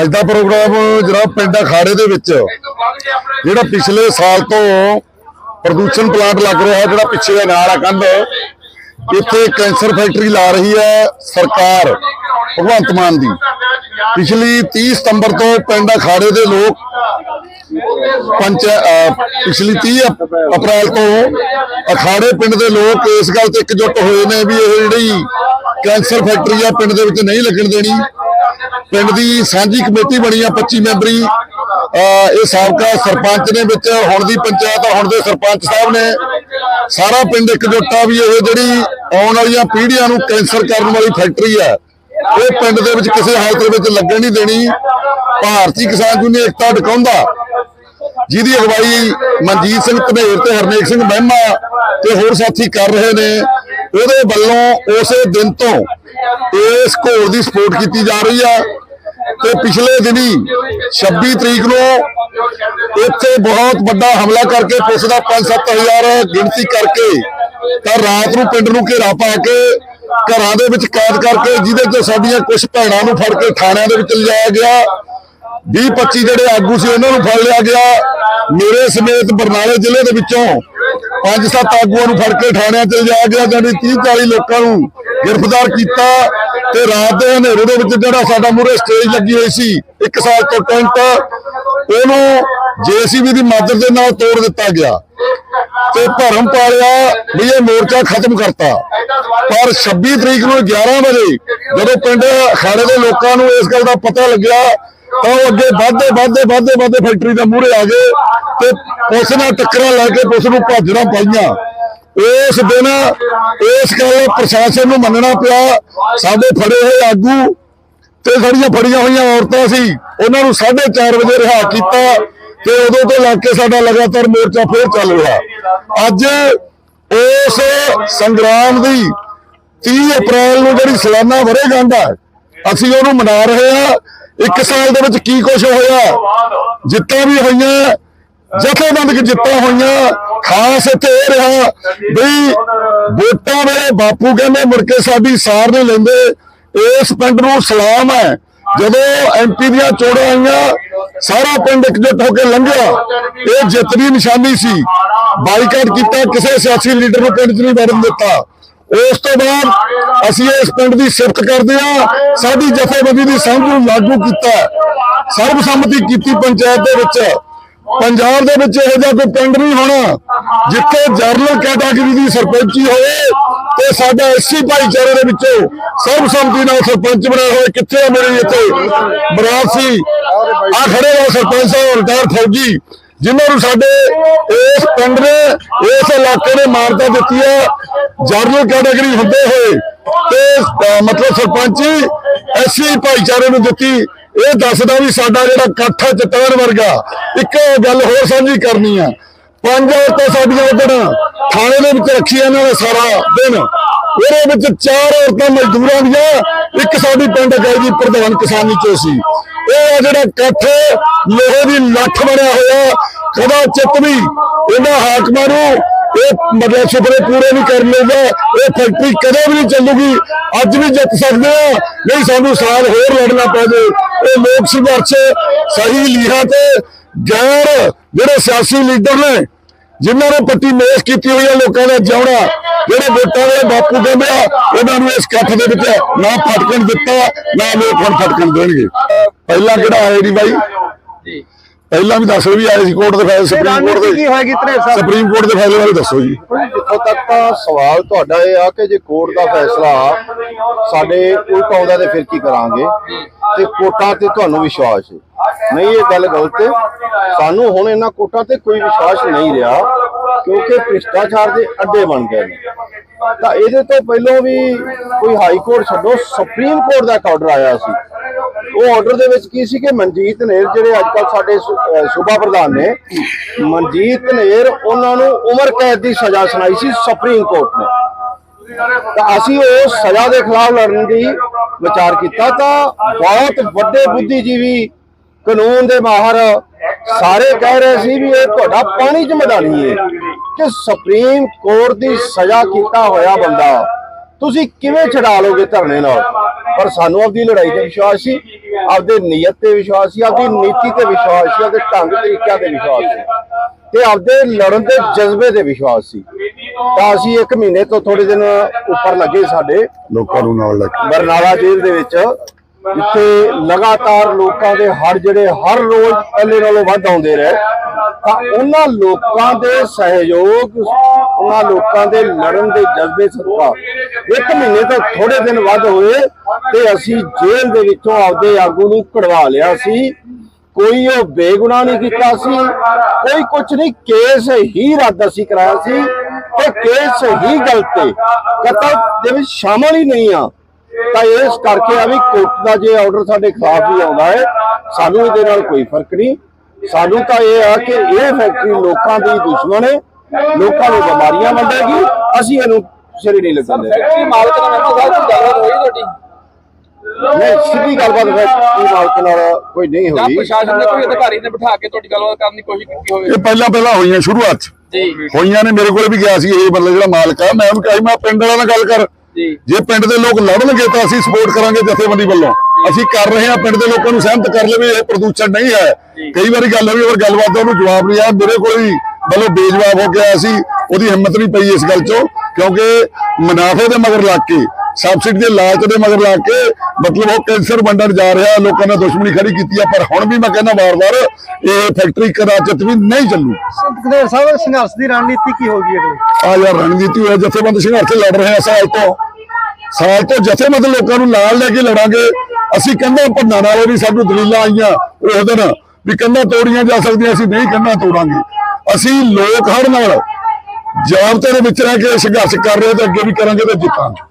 ਅੱਜ ਦਾ ਪ੍ਰੋਗਰਾਮ ਜਨਾਬ ਪਿੰਡ ਅਖਾੜੇ ਦੇ ਵਿੱਚ, ਜਿਹੜਾ ਪਿਛਲੇ ਸਾਲ ਤੋਂ ਪ੍ਰਦੂਸ਼ਣ ਪਲਾਂਟ ਲੱਗ ਰਿਹਾ ਜਿਹੜਾ ਪਿੱਛੇ ਦੇ ਨਾਲ ਆ ਕੰਧ ਇੱਥੇ ਕੈਂਸਰ ਫੈਕਟਰੀ ਲਾ ਰਹੀ ਹੈ ਸਰਕਾਰ ਭਗਵੰਤ ਮਾਨ ਦੀ। ਪਿਛਲੀ 30 ਸਤੰਬਰ ਤੋਂ ਪਿੰਡ ਅਖਾੜੇ ਦੇ ਲੋਕ ਪੰਚ ਪਿਛਲੀ 30 ਅਪ੍ਰੈਲ ਤੋਂ ਅਖਾੜੇ ਪਿੰਡ ਦੇ ਲੋਕ ਇਸ ਗੱਲ ਤੇ ਇਕਜੁੱਟ ਹੋਏ ਨੇ ਵੀ ਇਹ ਜਿਹੜੀ ਕੈਂਸਰ ਫੈਕਟਰੀ ਆ, ਪਿੰਡ ਦੇ ਵਿੱਚ ਨਹੀਂ ਲੱਗਣ ਦੇਣੀ। ਪਿੰਡ ਦੀ ਸਾਂਝੀ ਕਮੇਟੀ ਬਣੀ ਆ 25 ਮੈਂਬਰੀ। ਇਹ ਸਾਬਕਾ ਸਰਪੰਚ ਨੇ ਵਿੱਚ, ਹੁਣ ਦੀ ਪੰਚਾਇਤ ਆ, ਹੁਣ ਦੇ ਸਰਪੰਚ ਸਾਹਿਬ ਨੇ। ਸਾਰਾ ਪਿੰਡ ਇਕਜੁੱਟ ਆ ਵੀ ਇਹ ਜਿਹੜੀ ਆਉਣ ਵਾਲੀਆਂ ਪੀੜ੍ਹੀਆਂ ਨੂੰ ਕੈਂਸਰ ਕਰਨ ਵਾਲੀ ਫੈਕਟਰੀ ਆ, ਇਹ ਪਿੰਡ ਦੇ ਵਿੱਚ ਕਿਸੇ ਹਾਲਤ ਵਿੱਚ ਲੱਗਣ ਨਹੀਂ ਦੇਣੀ। ਭਾਰਤੀ ਕਿਸਾਨ ਯੂਨੀਅਨ ਏਕਤਾ ਡਕਾਉਂਦਾ ਜਿਹਦੀ ਅਗਵਾਈ ਮਨਜੀਤ ਸਿੰਘ ਧਨੇਰ ਤੇ ਹਰਨੇਕ ਸਿੰਘ ਮਹਿਮਾ ਤੇ ਹੋਰ ਸਾਥੀ ਕਰ ਰਹੇ ਨੇ। ਉਹਦੇ ਵੱਲੋਂ ਉਸੇ ਦਿਨ ਤੋਂ ਇਸ ਘੋਲ ਦੀ ਸਪੋਰਟ ਕੀਤੀ ਜਾ ਰਹੀ ਆ। ਤੇ ਪਿਛਲੇ ਦਿਨੀ 26 ਤਰੀਕ ਨੂੰ ਇੱਥੇ ਬਹੁਤ ਵੱਡਾ ਹਮਲਾ ਕਰਕੇ ਪੁਲਿਸ ਦਾ 5-7000 ਗਿਣਤੀ ਕਰਕੇ ਤਾਂ ਰਾਤ ਨੂੰ ਪਿੰਡ ਨੂੰ ਘੇਰਾ ਪਾ ਕੇ ਘਰਾਂ ਦੇ ਵਿੱਚ ਕੈਦ ਕਰਕੇ ਜਿਹਦੇ ਤੋਂ ਸਾਡੀਆਂ ਕੁਝ ਭੈਣਾਂ ਨੂੰ ਫੜ ਕੇ ਥਾਣਿਆਂ ਦੇ ਵਿੱਚ ਲਿਜਾਇਆ ਗਿਆ। 20 25 ਜਿਹੜੇ ਆਗੂ ਸੀ ਉਹਨਾਂ ਨੂੰ ਫੜ ਲਿਆ ਗਿਆ। ਮੇਰੇ ਸਮੇਤ ਬਰਨਾਲੇ ਜ਼ਿਲ੍ਹੇ ਦੇ ਵਿੱਚੋਂ ਪੰਜ ਸੱਤ ਆਗੂਆਂ ਨੂੰ ਫੜ ਕੇ ਥਾਣਿਆਂ 'ਚ ਲਿਜਾਇਆ ਗਿਆ ਜਾਨੀ 30 40 ਲੋਕਾਂ ਨੂੰ ਗ੍ਰਿਫਤਾਰ ਕੀਤਾ। ਤੇ ਰਾਤ ਦੇ ਹਨੇਰੇ ਦੇ ਵਿੱਚ ਜਿਹੜਾ ਸਾਡਾ ਮੂਰੇ ਸਟੇਜ ਲੱਗੀ ਹੋਈ ਸੀ, ਇੱਕ ਸਾਲ ਤੋਂ ਟੈਂਟ, ਉਹਨੂੰ ਜੀਸੀਬੀ ਦੀ ਮਦਦ ਦੇ ਨਾਲ ਤੋੜ ਦਿੱਤਾ ਗਿਆ। ਤੇ ਭਰਮ ਪਾਲਿਆ, ਵੀ ਇਹ ਮੋਰਚਾ ਖਤਮ ਕਰਤਾ। ਪਰ 26 ਤਰੀਕ ਨੂੰ 11 ਵਜੇ ਜਦੋਂ ਪਿੰਡ ਅਖਾੜੇ ਦੇ ਲੋਕਾਂ ਨੂੰ ਇਸ ਗੱਲ ਦਾ ਪਤਾ ਲੱਗਿਆ, ਤਾਂ ਉਹ ਅੱਗੇ ਵੱਧਦੇ ਵੱਧਦੇ ਵੱਧਦੇ ਵੱਧਦੇ ਫੈਕਟਰੀ ਦੇ ਮੂਹਰੇ ਆ ਗਏ ਤੇ ਪੁਲਿਸ ਨਾਲ ਟੱਕਰਾਂ ਲੈ ਕੇ ਪੁਲਿਸ ਨੂੰ ਭਾਜਣਾ ਪਾਈਆਂ। ਉਸ ਦਿਨ ਇਸ ਗੱਲ ਪ੍ਰਸ਼ਾਸਨ ਨੂੰ ਮੰਨਣਾ ਪਿਆ। ਸਾਡੇ ਫੜੇ ਹੋਏ ਆਗੂ ਤੇ ਸਾਡੀਆਂ ਫੜੀਆਂ ਹੋਈਆਂ ਔਰਤਾਂ ਸੀ, ਉਹਨਾਂ ਨੂੰ 4:30 ਵਜੇ ਰਿਹਾ ਕੀਤਾ ਤੇ ਉਦੋਂ ਤੋਂ ਲੱਗ ਕੇ ਸਾਡਾ ਲਗਾਤਾਰ ਮੋਰਚਾ ਫੇਰ ਚੱਲ ਰਿਹਾ। ਅੱਜ ਉਸ ਸੰਗਰਾਮ ਦੀ 30 ਅਪ੍ਰੈਲ ਨੂੰ ਜਿਹੜੀ ਸਾਲਾਨਾ ਵਰੇਗੰਢ ਹੈ ਅਸੀਂ ਉਹਨੂੰ ਮਨਾ ਰਹੇ ਹਾਂ। ਇੱਕ ਸਾਲ ਦੇ ਵਿੱਚ ਕੀ ਕੁਝ ਹੋਇਆ, ਜਿੱਤਾਂ ਵੀ ਹੋਈਆਂ ਜਥੇਬੰਦਕ ਜਿੱਤਾਂ ਹੋਈਆਂ, ਖਾਸ ਇੱਥੇ ਇਹ ਰਿਹਾ ਵੀ ਵੋਟਾਂ ਵੇਲੇ ਬਾਪੂ ਕਹਿੰਦੇ ਮੁੜ ਕੇ ਸਾਡੀ ਸਾਰ ਨਹੀਂ ਲੈਂਦੇ, ਇਸ ਪਿੰਡ ਨੂੰ ਸਲਾਮ ਹੈ। ਜਦੋਂ ਐਮਪੀ ਦੀਆਂ ਚੋਣਾਂ ਆਈਆਂ, ਸਾਰਾ ਪਿੰਡ ਇਕਜੁੱਟ ਹੋ ਕੇ ਲੰਘਿਆ। ਇਹ ਜਿੱਤ ਦੀ ਨਿਸ਼ਾਨੀ ਸੀ। ਬਾਈਕਾਟ ਕੀਤਾ, ਕਿਸੇ ਸਿਆਸੀ ਲੀਡਰ ਨੂੰ ਪਿੰਡ 'ਚ ਨਹੀਂ ਵੜਨ ਦਿੱਤਾ। ਉਸ ਤੋਂ ਬਾਅਦ ਅਸੀਂ ਇਸ ਪਿੰਡ ਦੀ ਸਿਫਤ ਕਰਦੇ ਹਾਂ। ਸਾਡੀ ਜਥੇਬੰਦੀ ਦੀ ਸਮਝ ਨੂੰ ਲਾਗੂ ਕੀਤਾ। ਸਰਬਸੰਮਤੀ ਕੀਤੀ ਪੰਚਾਇਤ ਦੇ ਵਿੱਚ। ਪੰਜਾਬ ਦੇ ਵਿੱਚ ਇਹੋ ਜਿਹਾ ਕੋਈ ਪਿੰਡ ਨਹੀਂ ਹੋਣਾ ਜਿੱਥੇ ਜਰਨਲ ਕੈਟਾਗਰੀ ਦੀ ਸਰਪੰਚੀ ਹੋਵੇ ਤੇ ਸਾਡਾ ਐਸਸੀ ਭਾਈਚਾਰੇ ਦੇ ਵਿੱਚੋਂ ਸਰਬਸੰਮਤੀ ਨਾਲ ਸਰਪੰਚ ਬਣਾਇਆ ਹੋਇਆ ਕਿੱਥੇ ਆ ਮੇਰੀ ਇੱਥੇ ਬਰਾਤ ਸੀ। ਆ ਖੜੇ ਹੋ ਸਰਪੰਚ ਸਾਹਿਬ ਰਿਟਾਇਰ ਫੌਜੀ ਜਿਨ੍ਹਾਂ ਨੂੰ ਸਾਡੇ ਇਸ ਪਿੰਡ ਨੇ ਇਸ ਇਲਾਕੇ ਨੇ ਮਾਨਤਾ ਦਿੱਤੀ ਹੈ ਜਰਨਲ ਕੈਟਾਗਰੀ ਹੁੰਦੇ ਹੋਏ ਤੇ ਅਹ, ਮਤਲਬ ਸਰਪੰਚੀ ਐਸਸੀ ਭਾਈਚਾਰੇ ਨੂੰ ਦਿੱਤੀ। ਇਹ ਦੱਸਦਾ ਵੀ ਸਾਡਾ ਜਿਹੜਾ ਇਕੱਠ ਹੈ ਚਟਾਨ ਵਰਗਾ, ਇੱਕ ਗੱਲ ਹੋਰ ਸਾਂਝੀ ਕਰਨੀ ਆ। ਪੰਜ ਔਰਤਾਂ ਸਾਡੀਆਂ ਉਧਰ ਥਾਣੇ ਦੇ ਵਿੱਚ ਰੱਖੀਆਂ ਇਹਨਾਂ ਨੇ ਸਾਰਾ ਦਿਨ। ਉਹਦੇ ਵਿੱਚ ਚਾਰ ਔਰਤਾਂ ਮਜ਼ਦੂਰਾਂ ਦੀਆਂ, ਇੱਕ ਸਾਡੀ ਪਿੰਡ ਗਈ ਦੀ ਪ੍ਰਧਾਨ ਕਿਸਾਨੀ ਚੋਂ ਸੀ। ਇਹ ਆ ਜਿਹੜਾ ਇਕੱਠ ਲੋਹੇ ਦੀ ਲੱਠ ਬਣਿਆ ਹੋਇਆ, ਕਦਾ ਚਿੱਤ ਵੀ ਇਹਨਾਂ ਹਾਕਮਾਂ ਨੂੰ ਇਹ ਮਤਲਬ ਸੁਪਨੇ ਪੂਰੇ ਨਹੀਂ ਕਰ ਲੇਗਾ ਇਹ ਫੈਕਟਰੀ ਕਦੇ ਵੀ ਨਹੀਂ ਚੱਲੂਗੀ। ਅੱਜ ਵੀ ਜਿੱਤ ਸਕਦੇ ਆ, ਨਹੀਂ ਸਾਨੂੰ ਸਾਲ ਹੋਰ ਲੜਨਾ ਪੈ ਜੇ ਇਹ ਲੋਕ ਸੰਘਰਸ਼ ਸਹੀ ਲੀਹਾਂ ਤੇ ਗੈਰ ਜਿਹੜੇ ਸਿਆਸੀ ਲੀਡਰ ਨੇ, ਜਿਨ੍ਹਾਂ ਨੇ ਪੱਟੀ ਮੇਸ਼ ਕੀਤੀ ਹੋਈ ਹੈ ਲੋਕਾਂ ਦਾ ਜਿਉਣਾ, ਜਿਹੜੇ ਵੋਟਾਂ ਦੇ ਬਾਪੂ ਕਹਿੰਦੇ ਆ, ਉਹਨਾਂ ਨੂੰ ਇਸ ਇਕੱਠ ਦੇ ਵਿੱਚ ਨਾ ਫਟਕਣ ਦਿੱਤਾ, ਨਾ ਲੋਕ ਹੁਣ ਫਟਕਣ ਦੇਣਗੇ। ਪਹਿਲਾਂ ਕਿਹੜਾ ਆਏ ਨਹੀਂ ਬਾਈ? ਜੀ ਪਹਿਲਾਂ ਵੀ ਦੱਸੋ ਵੀ ਆਏ ਸੀ ਕੋਰਟ ਦੇ ਫੈਸਲੇ ਸੁਪਰੀਮ ਕੋਰਟ ਕੀ ਦੇ ਹੋਏਗੀ ਤਰੇ ਸਾਹਿਬ ਸੁਪਰੀਮ ਕੋਰਟ ਦੇ ਫੈਸਲੇ ਬਾਰੇ ਦੱਸੋ ਜੀ। ਜਿੱਥੋਂ ਤੱਕ ਤਾਂ ਸਵਾਲ ਤੁਹਾਡਾ ਇਹ ਆ ਕਿ ਜੇ ਕੋਰਟ ਦਾ ਫੈਸਲਾ ਸਾਡੇ ਉਲਟ ਆਉਂਦਾ ਤੇ ਫਿਰ ਕੀ ਕਰਾਂਗੇ? ਤੇ ਕੋਰਟਾਂ ਤੇ ਤੁਹਾਨੂੰ ਵਿਸ਼ਵਾਸ ਹੈ। ਨਹੀਂ ਇਹ ਗੱਲ ਗਲਤ ਹੈ। ਸਾਨੂੰ ਹੁਣ ਇਹਨਾਂ ਕੋਰਟਾਂ ਤੇ ਕੋਈ ਵਿਸ਼ਵਾਸ ਨਹੀਂ ਰਿਹਾ ਕਿਉਂਕਿ ਭ੍ਰਿਸ਼ਟਾਚਾਰ ਦੇ ਅੱਡੇ ਬਣ ਗਏ ਨੇ। ਤਾਂ ਇਹਦੇ ਤੋਂ ਪਹਿਲਾਂ ਵੀ ਕੋਈ ਹਾਈ ਕੋਰਟ ਛੱਡੋ ਸੁਪਰੀਮ ਕੋਰਟ ਦਾ ਇੱਕ ਆਰਡਰ ਆਇਆ ਸੀ। ਉਹ ਆਰਡਰ ਦੇ ਵਿੱਚ ਕੀ ਸੀ ਕਿ ਮਨਜੀਤ ਨੇਰ ਜਿਹੜੇ ਅੱਜ ਕੱਲ ਸਾਡੇ ਸੂਬਾ ਪ੍ਰਧਾਨ ਨੇ, ਮਨਜੀਤ ਨੇਰ ਉਹਨਾਂ ਨੂੰ ਉਮਰ ਕੈਦ ਦੀ ਸਜ਼ਾ ਸੁਣਾਈ ਸੀ ਸੁਪਰੀਮ ਕੋਰਟ ਨੇ। ਤਾਂ ਅਸੀਂ ਉਸ ਸਜ਼ਾ ਦੇ ਖਿਲਾਫ ਲੜਨ ਦੀ ਵਿਚਾਰ ਕੀਤਾ ਤਾਂ ਬਹੁਤ ਵੱਡੇ ਬੁੱਧੀਜੀਵੀ ਕਾਨੂੰਨ ਦੇ ਮਾਹਰ ਸਾਰੇ ਕਹਿ ਰਹੇ ਸੀ ਵੀ ਇਹ ਤੁਹਾਡਾ ਪਾਣੀ ਚ ਮਦਾਨੀ ਹੈ ਕਿ ਸੁਪਰੀਮ ਕੋਰਟ ਦੀ ਸਜ਼ਾ ਕੀਤਾ ਹੋਇਆ ਬੰਦਾ। ਤੁਸੀਂ ਕਿਵੇਂ ਛਡਾ ਲੋਗੇ ਧਰਨੇ ਨਾਲ? ਪਰ ਸਾਨੂੰ ਆਪਦੀ ਲੜਾਈ ਤੇ ਵਿਸ਼ਵਾਸ ਸੀ। ਆਪਦੇ ਨੀਅਤ ਤੇ ਵਿਸ਼ਵਾਸ ਸੀ ਆਪਦੀ ਨੀਤੀ ਤੇ ਵਿਸ਼ਵਾਸ ਸੀ ਆਪਦੇ ਢੰਗ ਤਰੀਕਿਆਂ ਤੇ ਵਿਸ਼ਵਾਸ ਸੀ। ਤੇ ਆਪਦੇ ਲੜਨ ਦੇ ਜਜ਼ਬੇ ਤੇ ਵਿਸ਼ਵਾਸ ਸੀ। ਤਾਂ ਅਸੀਂ ਇੱਕ ਮਹੀਨੇ ਤੋਂ ਥੋੜੇ ਦਿਨ ਉੱਪਰ ਲੱਗੇ ਸਾਡੇ। ਲੋਕਾਂ ਨੂੰ ਨਾਲ ਲੈ ਕੇ। ਬਰਨਾਲਾ ਜੇਲ੍ਹ ਦੇ ਵਿੱਚ ਜਿੱਥੇ ਲਗਾਤਾਰ ਲੋਕਾਂ ਦੇ ਹੜ ਜਿਹੜੇ ਹਰ ਰੋਜ਼ ਪਹਿਲੇ ਨਾਲੋਂ ਵੱਧ ਆਉਂਦੇ ਰਹੇ, ਤਾਂ ਉਹਨਾਂ ਲੋਕਾਂ ਦੇ ਸਹਿਯੋਗ, ਉਹਨਾਂ ਲੋਕਾਂ ਦੇ ਲੜਨ ਦੇ ਜਜ਼ਬੇ ਸਦਕਾ ਇੱਕ ਮਹੀਨੇ ਤੋਂ ਥੋੜੇ ਦਿਨ ਵੱਧ ਹੋਏ ਤੇ ਅਸੀਂ ਜੇਲ੍ਹ ਦੇ ਵਿੱਚੋਂ ਆਪਦੇ ਆਗੂ ਨੂੰ ਕਢਵਾ ਲਿਆ ਸੀ। ਕੋਈ ਉਹ ਬੇਗੁਨਾਹ ਨਹੀਂ ਕੀਤਾ ਸੀ, ਕੋਈ ਕੁਝ ਨਹੀਂ, ਕੇਸ ਹੀ ਰੱਦ ਅਸੀਂ ਕਰਾਇਆ ਸੀ ਤੇ ਕੇਸ ਹੀ ਗਲਤ ਤੇ ਕਤਲ ਦੇ ਵਿੱਚ ਸ਼ਾਮਲ ਹੀ ਨਹੀਂ ਆ। ਤਾਂ ਇਸ ਕਰਕੇ ਆ ਵੀ ਕੋਰਟ ਦਾ ਜੇ ਆਰਡਰ ਸਾਡੇ ਖਿਲਾਫ ਵੀ ਆਉਂਦਾ ਹੈ ਸਾਨੂੰ ਇਹਦੇ ਨਾਲ ਕੋਈ ਫ਼ਰਕ ਨਹੀਂ। ਸਾਨੂੰ ਤਾਂ ਇਹ ਆ ਕਿ ਇਹ ਫੈਕਟਰੀ ਲੋਕਾਂ ਦੀ ਦੁਸ਼ਮਣ ਹੈ ਲੋਕਾਂ ਨੂੰ ਬਿਮਾਰੀਆਂ ਵੰਡੇਗੀ ਅਸੀਂ ਇਹਨੂੰ ਸਿਰੇ ਨਹੀਂ ਲੱਗਣ ਦੇ ਫੈਕਟਰੀ ਮਾਲਕ ਨਾਲ ਮੈਂ ਗੱਲਬਾਤ ਹੋਈ ਤੁਹਾਡੀ? ਨਹੀਂ ਸਿੱਧੀ ਗੱਲਬਾਤ ਫੈਕਟਰੀ ਮਾਲਕ ਨਾਲ ਕੋਈ ਨਹੀਂ ਹੋਈ। ਪ੍ਰਸ਼ਾਸਨ ਦੇ ਕੋਈ ਅਧਿਕਾਰੀ ਨੇ ਬਿਠਾ ਕੇ ਤੁਹਾਡੀ ਗੱਲਬਾਤ ਕਰਨ ਦੀ ਕੋਸ਼ਿਸ਼ ਕੀਤੀ ਹੋਵੇ? ਇਹ ਪਹਿਲਾਂ ਪਹਿਲਾਂ ਹੋਈਆਂ ਸ਼ੁਰੂਆਤ। 'ਚ ਜੀ। ਹੋਈਆਂ ਨੇ ਮੇਰੇ ਕੋਲ ਵੀ ਗਿਆ ਸੀ ਇਹ ਮਤਲਬ ਜਿਹੜਾ ਮਾਲਕ ਆ। ਮੈਂ ਉਹਨੂੰ ਕਿਹਾ ਮੈਂ ਪਿੰਡ ਵਾਲਿਆਂ ਨਾਲ ਗੱਲ ਕਰ। ਜੀ। ਪਿੰਡ ਦੇ ਲੋਕ ਲੜਨਗੇ ਤਾਂ ਅਸੀਂ ਸਪੋਰਟ ਕਰਾਂਗੇ ਜਥੇਬੰਦੀ ਵੱਲੋਂ। ਅਸੀਂ ਕਰ ਰਹੇ ਹਾਂ ਪਿੰਡ ਦੇ ਲੋਕਾਂ ਨੂੰ ਸਹਿਮਤ ਕਰ ਲਵੇ ਇਹ ਪ੍ਰਦੂਸ਼ਣ ਨਹੀਂ ਹੈ। ਕਈ ਵਾਰੀ ਗੱਲ ਹੋਈ ਔਰ ਗੱਲਬਾਤ ਦਾ ਉਹਨੂੰ ਜਵਾਬ ਨਹੀਂ ਆਇਆ ਮੇਰੇ ਕੋਲ ਹੀ ਮਤਲਬ ਬੇਜਵਾਬ ਹੋ ਗਿਆ ਸੀ ਉਹਦੀ ਹਿੰਮਤ ਨਹੀਂ ਪਈ ਇਸ ਗੱਲ 'ਚੋਂ ਕਿਉਂਕਿ ਮੁਨਾਫੇ ਦੇ ਮਗਰ ਲੱਗ ਕੇ ਸਬਸਿਡੀ ਦੇ ਲਾਲਚ ਦੇ ਮਗਰ ਲੱਗ ਕੇ ਮਤਲਬ ਉਹ ਕੈਂਸਰ ਵੰਡਣ ਜਾ ਰਿਹਾ ਲੋਕਾਂ ਨੇ ਦੁਸ਼ਮਣੀ ਖੜੀ ਕੀਤੀ ਆ ਪਰ ਹੁਣ ਵੀ ਮੈਂ ਕਹਿੰਦਾ ਵਾਰ-ਵਾਰ ਇਹ ਫੈਕਟਰੀ ਕਦਾਚਿਤ ਵੀ ਨਹੀਂ ਚੱਲੂ। ਸੁਖਦੇਵ ਸਾਹਿਬ ਸੰਘਰਸ਼ ਦੀ ਰਣਨੀਤੀ ਕੀ ਹੋਗੀ ਅਗਲੇ? ਆ ਯਾਰ ਰਣਨੀਤੀ ਹੋਇਆ ਜਥੇਬੰਦ ਸੰਘਰਸ਼ ਲੜ ਰਹੇ ਆ ਸਾਲ ਤੋਂ। ਸਾਲ ਤੋਂ ਜਥੇਬੰਦ ਲੋਕਾਂ ਨੂੰ ਨਾਲ ਲੈ ਕੇ ਲੜਾਂਗੇ। ਅਸੀਂ ਕਹਿੰਦੇ ਭੰਨਾ ਨਾਲੋਂ ਵੀ ਸਾਨੂੰ ਦਲੀਲਾਂ ਆਈਆਂ ਉਸ ਦਿਨ ਵੀ ਕੰਧਾਂ ਤੋੜੀਆਂ ਜਾ ਸਕਦੀਆਂ, ਅਸੀਂ ਨਹੀਂ ਕੰਧਾਂ ਤੋੜਾਂਗੇ। ਅਸੀਂ ਲੋਕ ਹੜ ਨਾਲ ਜਾਬਤੇ ਦੇ ਵਿੱਚ ਰਹਿ ਕੇ ਸੰਘਰਸ਼ ਕਰ ਰਹੇ ਤੇ ਅੱਗੇ ਵੀ ਕਰਾਂਗੇ ਤੇ ਜਿੱਤਾਂਗੇ